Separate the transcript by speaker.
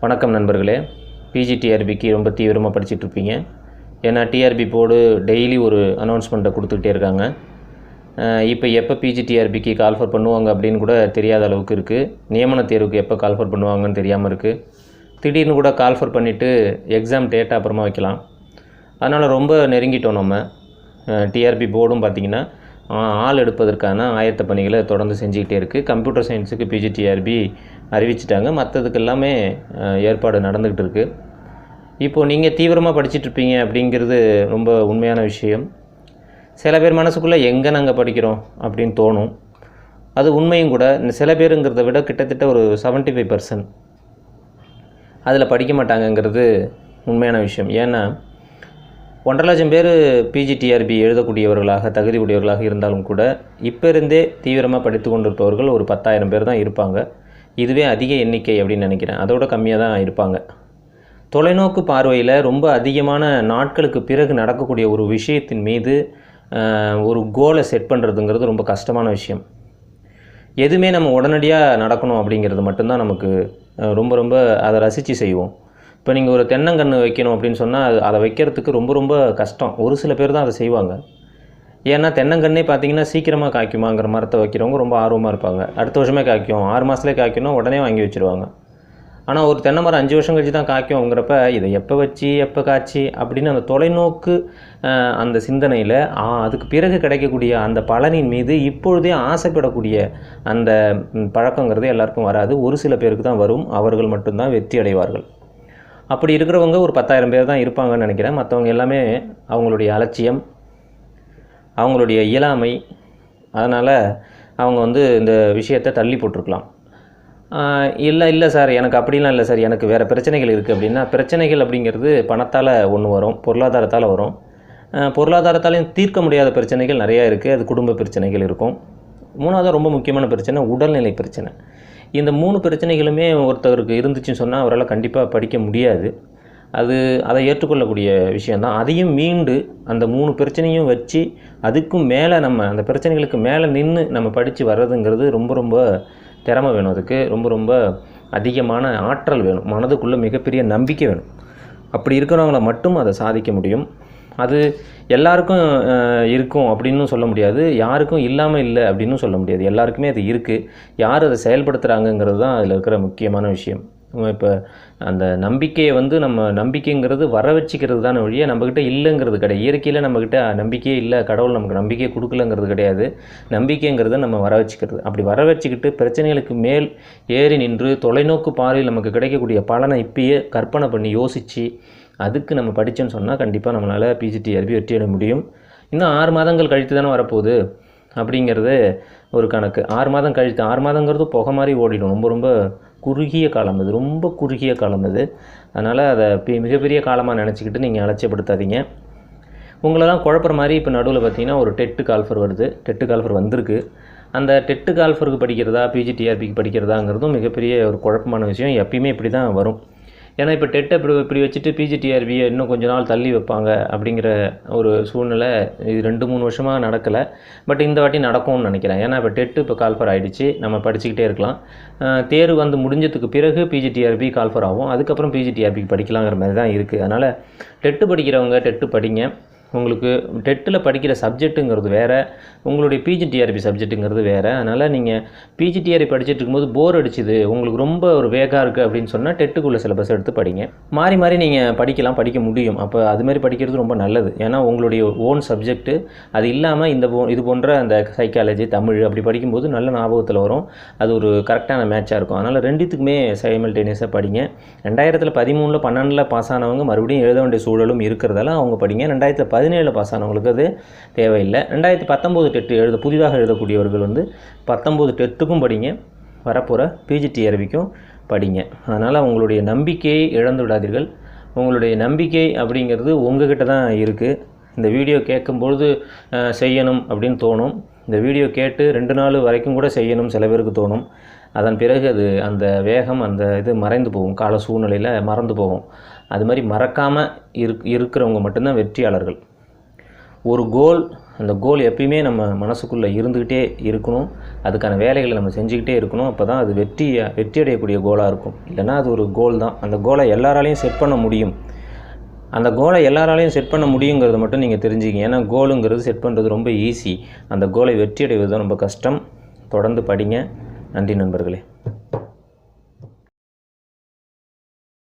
Speaker 1: வணக்கம் நண்பர்களே. பிஜிடிஆர்பிக்கு ரொம்ப தீவிரமாக படிச்சுட்ருப்பீங்க ஏன்னா டிஆர்பி போர்டு டெய்லி ஒரு அனௌன்ஸ்மெண்ட்டை கொடுத்துக்கிட்டே இருக்காங்க. இப்போ எப்போ பிஜிடிஆர்பிக்கு கால்ஃபர் பண்ணுவாங்க அப்படின்னு கூட தெரியாத அளவுக்கு இருக்குது நியமன தேர்வுக்கு எப்போ கால்ஃபர் பண்ணுவாங்கன்னு தெரியாமல் இருக்குது திடீர்னு கூட கால்ஃபர் பண்ணிவிட்டு எக்ஸாம் டேட்டா அப்புறமா வைக்கலாம். அதனால் ரொம்ப நெருங்கிட்டோம் நம்ம. டிஆர்பி போர்டும் பார்த்திங்கன்னா ஆள் எடுப்பதற்கான ஆயத்த பணிகளை தொடர்ந்து செஞ்சுக்கிட்டே இருக்குது கம்ப்யூட்டர் சயின்ஸுக்கு பிஜிடிஆர்பி அறிவிச்சிட்டாங்க. மற்றதுக்கு எல்லாமே ஏற்பாடு நடந்துக்கிட்டு இருக்குது இப்போது நீங்கள் தீவிரமாக படிச்சிட்ருப்பீங்க அப்படிங்கிறது ரொம்ப உண்மையான விஷயம். சில பேர் மனசுக்குள்ளே எங்கே நாங்கள் படிக்கிறோம் அப்படின்னு தோணும். அது உண்மையும் கூட இந்த சில பேருங்கிறத விட கிட்டத்தட்ட ஒரு 75% ஃபைவ் பர்சன்ட் அதில் படிக்க மாட்டாங்கங்கிறது உண்மையான விஷயம். ஏன்னா ஒன்றரை லட்சம் பேர் பிஜிடிஆர்பி எழுதக்கூடியவர்களாக தகுதி உடையவர்களாக இருந்தாலும் கூட இப்போ இருந்தே தீவிரமாக படித்து கொண்டிருப்பவர்கள் ஒரு பத்தாயிரம் பேர் தான் இருப்பாங்க. இதுவே அதிக எண்ணிக்கை அப்படின்னு நினைக்கிறேன். அதோட கம்மியாக தான் இருப்பாங்க. தொலைநோக்கு பார்வையில் ரொம்ப அதிகமான நாட்களுக்கு பிறகு நடக்கக்கூடிய ஒரு விஷயத்தின் மீது ஒரு கோலை செட் பண்ணுறதுங்கிறது ரொம்ப கஷ்டமான விஷயம். எதுவுமே நம்ம உடனடியாக நடக்கணும் அப்படிங்கிறது மட்டும்தான் நமக்கு ரொம்ப ரொம்ப அதை ரசித்து செய்வோம். இப்போ நீங்கள் ஒரு தென்னங்கன்று வைக்கணும் அப்படின்னு சொன்னால் அது அதை வைக்கிறதுக்கு ரொம்ப ரொம்ப கஷ்டம். ஒரு சில பேர் தான் அதை செய்வாங்க. ஏன்னா தென்னங்கன்னே பார்த்தீங்கன்னா சீக்கிரமாக காய்க்குமாங்கிற மரத்தை வைக்கிறவங்க ரொம்ப ஆர்வமாக இருப்பாங்க. அடுத்த வருஷமே காய்க்கும். ஆறு மாதத்துலேயே காய்க்கணும் உடனே வாங்கி வச்சுருவாங்க. ஆனால் ஒரு தென்னை மரம் அஞ்சு வருஷம் கழிச்சு தான் காய்க்கும்ங்கிறப்ப இதை எப்போ வச்சு எப்போ காய்ச்சி அப்படின்னு அந்த தொலைநோக்கு அந்த சிந்தனையில் அதுக்கு பிறகு கிடைக்கக்கூடிய அந்த பலனின் மீது இப்பொழுதே ஆசைப்படக்கூடிய அந்த பழக்கங்கிறது எல்லாருக்கும் வராது. ஒரு சில பேருக்கு தான் வரும். அவர்கள் மட்டும்தான் வெற்றி அடைவார்கள். அப்படி இருக்கிறவங்க ஒரு பத்தாயிரம் பேர் தான் இருப்பாங்கன்னு நினைக்கிறேன். மற்றவங்க எல்லாமே அவங்களுடைய அலட்சியம் அவங்களுடைய இயலாமை அதனால் அவங்க வந்து இந்த விஷயத்தை தள்ளி போட்டிருக்கலாம். இல்லை இல்லை சார் எனக்கு அப்படிலாம் இல்லை சார் எனக்கு வேறு பிரச்சனைகள் இருக்குது அப்படின்னா பிரச்சனைகள் அப்படிங்கிறது பணத்தால் ஒன்று வரும் பொருளாதாரத்தால் வரும். பொருளாதாரத்தாலையும் தீர்க்க முடியாத பிரச்சனைகள் நிறையா இருக்குது அது குடும்ப பிரச்சனைகள் இருக்கும். மூணாவது ரொம்ப முக்கியமான பிரச்சனை உடல்நிலை பிரச்சனை. இந்த மூணு பிரச்சனைகளுமே ஒருத்தருக்கு இருந்துச்சுன்னு சொன்னால் அவரால் கண்டிப்பாக படிக்க முடியாது. அது அதை ஏற்றுக்கொள்ளக்கூடிய விஷயந்தான். அதையும் மீண்டு அந்த மூணு பிரச்சனையும் வச்சு அதுக்கும் மேலே நம்ம அந்த பிரச்சனைகளுக்கு மேலே நின்று நம்ம படித்து வர்றதுங்கிறது ரொம்ப ரொம்ப திறமை வேணும். அதுக்கு ரொம்ப ரொம்ப அதிகமான ஆற்றல் வேணும். மனதுக்குள்ளே மிகப்பெரிய நம்பிக்கை வேணும். அப்படி இருக்கிறவங்கள மட்டும் அதை சாதிக்க முடியும். அது எல்லாருக்கும் இருக்கும் அப்படின்னு சொல்ல முடியாது. யாருக்கும் இல்லாமல் இல்லை அப்படின்னு சொல்ல முடியாது. எல்லாருக்குமே அது இருக்குது யார் அதை செயல்படுத்துகிறாங்கங்கிறது தான் அதில் இருக்கிற முக்கியமான விஷயம். இப்போ அந்த நம்பிக்கையை வந்து நம்ம நம்பிக்கைங்கிறது வர வச்சுக்கிறது தானே ஒழிய நம்மக்கிட்ட இல்லைங்கிறது கிடையாது. இயற்கையில் நம்மக்கிட்ட நம்பிக்கையே இல்லை. கடவுள் நமக்கு நம்பிக்கையை கொடுக்கலங்கிறது கிடையாது. நம்பிக்கைங்கிறத நம்ம வர வச்சுக்கிறது அப்படி வர வச்சுக்கிட்டு பிரச்சனைகளுக்கு மேல் ஏறி நின்று தொலைநோக்கு பார்வையில் நமக்கு கிடைக்கக்கூடிய பலனை இப்பயே கற்பனை பண்ணி யோசித்து அதுக்கு நம்ம படித்தோன்னு சொன்னால் கண்டிப்பாக நம்மளால் பிஜிடிஆர்பி வெற்றி அடைய முடியும். இன்னும் ஆறு மாதங்கள் கழித்து தானே வரப்போகுது. அப்படிங்கிறது ஒரு கணக்கு. ஆறு மாதம் கழித்து ஆறு மாதங்கிறது புகை மாதிரி ஓடிடும். ரொம்ப ரொம்ப குறுகிய காலம் அது ரொம்ப குறுகிய காலம் அது அதனால் அதை மிகப்பெரிய காலமாக நினச்சிக்கிட்டு நீங்கள் அலட்சியப்படுத்தாதீங்க. உங்களெல்லாம் குழப்புற மாதிரி இப்போ நடுவில் பார்த்தீங்கன்னா ஒரு டெட்டு கால்ஃபர் வருது. டெட்டு கால்ஃபர் வந்திருக்கு. அந்த டெட்டு கால்ஃபருக்கு படிக்கிறதா பிஜிடிஆர்பிக்கு படிக்கிறதாங்கிறதும் மிகப்பெரிய ஒரு குழப்பமான விஷயம். எப்பயுமே இப்படி தான் வரும். ஏன்னா இப்போ டெட்டை இப்படி இப்படி வச்சுட்டு பிஜிடிஆர்பியை இன்னும் கொஞ்ச நாள் தள்ளி வைப்பாங்க அப்படிங்கிற ஒரு சூழ்நிலை இது ரெண்டு மூணு வருஷமாக நடக்கலை. பட் இந்த வாட்டி நடக்கும்னு நினைக்கிறேன். ஏன்னா இப்போ டெட்டு இப்போ கால்ஃபர் ஆகிடுச்சு நம்ம படிச்சுக்கிட்டே இருக்கலாம். தேர்வு வந்து முடிஞ்சதுக்கு பிறகு பிஜிடிஆர்பி கால்ஃபர் ஆகும். அதுக்கப்புறம் பிஜிடிஆர்பிக்கு படிக்கலாங்கிற மாதிரி தான் இருக்குது அதனால் டெட்டு படிக்கிறவங்க டெட்டு படிங்க. உங்களுக்கு டெட்டில் படிக்கிற சப்ஜெக்ட்டுங்கிறது வேறு உங்களுடைய பிஜிடிஆர்பி சப்ஜெக்ட்டுங்கிறது வேறு. அதனால் நீங்கள் பிஜிடிஆர்பி படிச்சுட்டு இருக்கும்போது போர் அடிச்சுது உங்களுக்கு ரொம்ப ஒரு வேகாக இருக்குது அப்படின்னு சொன்னால் டெட்டுக்குள்ளே சிலபஸ் எடுத்து படிங்க. மாறி மாறி நீங்கள் படிக்கலாம் படிக்க முடியும். அப்போ அதுமாதிரி படிக்கிறது ரொம்ப நல்லது. ஏன்னா உங்களுடைய ஓன் சப்ஜெக்ட்டு அது இல்லாமல் இந்த போ இது போன்ற அந்த சைக்காலஜி தமிழ் அப்படி படிக்கும்போது நல்ல ஞாபகத்தில் வரும். அது ஒரு கரெக்டான மேட்சாக இருக்கும். அதனால் ரெண்டுத்துக்குமே சைமல்டேனியஸாக படிங்க. ரெண்டாயிரத்தில் பதிமூணில் பன்னெண்டில் பாஸ் ஆனவங்க மறுபடியும் எழுத வேண்டிய சூழலும் இருக்கிறதால அவங்க படிங்க. ரெண்டாயிரத்தில் பதினேழு பாஸ் ஆனவங்களுக்கு அது தேவையில்லை. ரெண்டாயிரத்தி பத்தொம்போது டெட்டு எழுத புதிதாக எழுதக்கூடியவர்கள் வந்து பத்தொம்போது டெட்டுக்கும் படிங்க. வரப்போகிற பிஜிடிஆர்பிக்கும் படிங்க. அதனால் உங்களுடைய நம்பிக்கையை இழந்து விடாதீர்கள். உங்களுடைய நம்பிக்கை அப்படிங்கிறது உங்ககிட்ட தான் இருக்குது இந்த வீடியோ கேட்கும்பொழுது செய்யணும் அப்படின்னு தோணும். இந்த வீடியோ கேட்டு ரெண்டு நாள் வரைக்கும் கூட செய்யணும் சில பேருக்கு தோணும். அதன் பிறகு அது அந்த வேகம் அந்த இது மறைந்து போகும். கால சூழ்நிலையில் மறந்து போகும். அது மாதிரி மறக்காமல் இருக் இருக்கிறவங்க மட்டும்தான் வெற்றியாளர்கள். ஒரு கோல் அந்த கோல் எப்பயுமே நம்ம மனசுக்குள்ளே இருந்துக்கிட்டே இருக்கணும். அதுக்கான வேலைகளை நம்ம செஞ்சுக்கிட்டே இருக்கணும். அப்போ தான் அது வெற்றி வெற்றி அடையக்கூடிய கோலாக இருக்கும். இல்லைன்னா அது ஒரு கோல் தான். அந்த கோலை எல்லாராலையும் செட் பண்ண முடியும். அந்த கோலை எல்லாராலையும் செட் பண்ண முடியுங்கிறத மட்டும் நீங்கள் தெரிஞ்சுக்கிங்க. ஏன்னா கோலுங்கிறது செட் பண்ணுறது ரொம்ப ஈஸி அந்த கோலை வெற்றி அடைவது தான் ரொம்ப கஷ்டம். தொடர்ந்து படிங்க. நன்றி நண்பர்களே.